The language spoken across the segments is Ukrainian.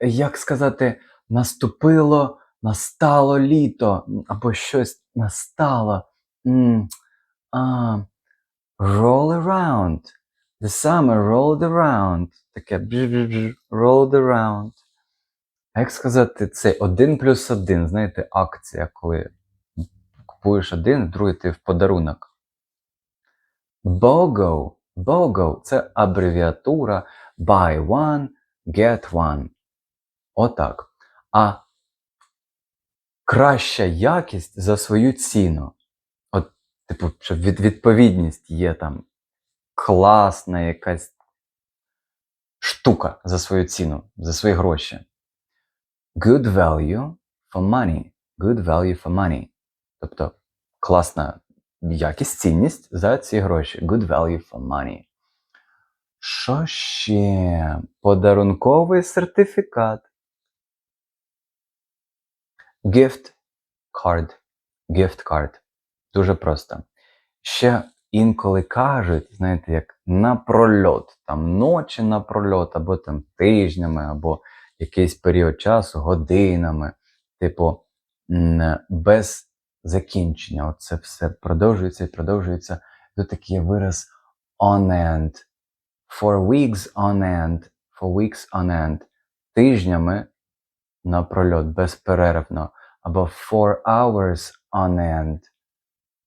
як сказати, наступило, настало літо, або щось настало. М, а, roll around. The summer rolled around. Таке rolled around. А як сказати це один плюс один, знаєте, акція, коли купуєш один, другий ти в подарунок. BOGO. BOGO – це абревіатура buy one, get one. Отак. А краща якість за свою ціну. От, типу, що від, відповідність є там класна якась штука за свою ціну, за свої гроші. Good value for money. Good value for money. Тобто класна якість, цінність за ці гроші. Good value for money. Що ще? Подарунковий сертифікат. Gift card. Gift card. Дуже просто. Ще інколи кажуть, знаєте, як напрольот, там ночі напрольот, або там тижнями, або якийсь період часу, годинами, типу, без закінчення. Оце все продовжується і продовжується. Тут такий вираз on end. For weeks on end. For weeks on end. Тижнями напрольот, безперервно. Або four hours on end.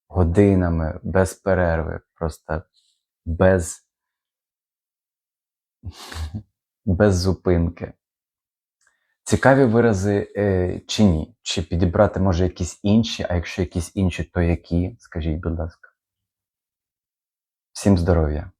Годинами, без перерви. Просто без, без зупинки. Цікаві вирази е, чи ні? Чи підібрати може якісь інші, а якщо якісь інші, то які? Скажіть, будь ласка. Всім здоров'я!